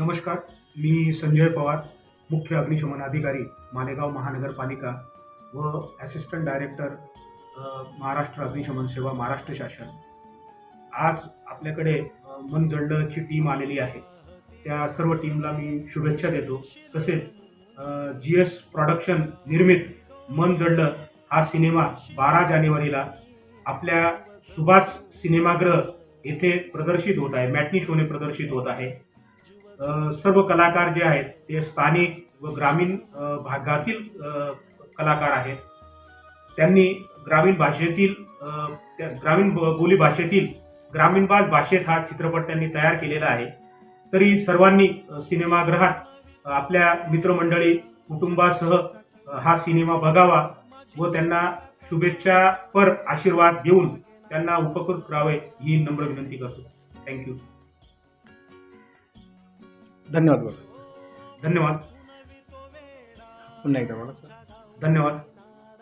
नमस्कार मी संजय पवार मुख्य अग्निशमन अधिकारी मालेगाव महानगरपालिका व ॲसिस्टंट डायरेक्टर महाराष्ट्र अग्निशमन सेवा महाराष्ट्र शासन. आज आपल्याकडे मनजंडची मन टीम आलेली आहे. त्या सर्व टीमला मी शुभेच्छा देतो. तसेच जी एस प्रॉडक्शन निर्मित मन हा सिनेमा बारा जानेवारीला आपल्या सुभाष सिनेमागृह येथे प्रदर्शित होत आहे मॅटनी शोने प्रदर्शित होत आहे. सर्व कलाकार जे आहेत ते स्थानिक व ग्रामीण भागातील कलाकार आहेत. त्यांनी ग्रामीण भाषेतील त्या ग्रामीण ब- बोली भाषेतील ग्रामीण बाज भाषेत हा चित्रपट त्यांनी तयार केलेला आहे. तरी सर्वांनी सिनेमागृहात आपल्या मित्रमंडळी कुटुंबासह हा सिनेमा बघावा व त्यांना शुभेच्छापर आशीर्वाद देऊन त्यांना उपकृत करावे ही नम्र विनंती करतो. थँक्यू धन्यवाद बरं धन्यवाद. पुन्हा एकदा बोला सर. धन्यवाद.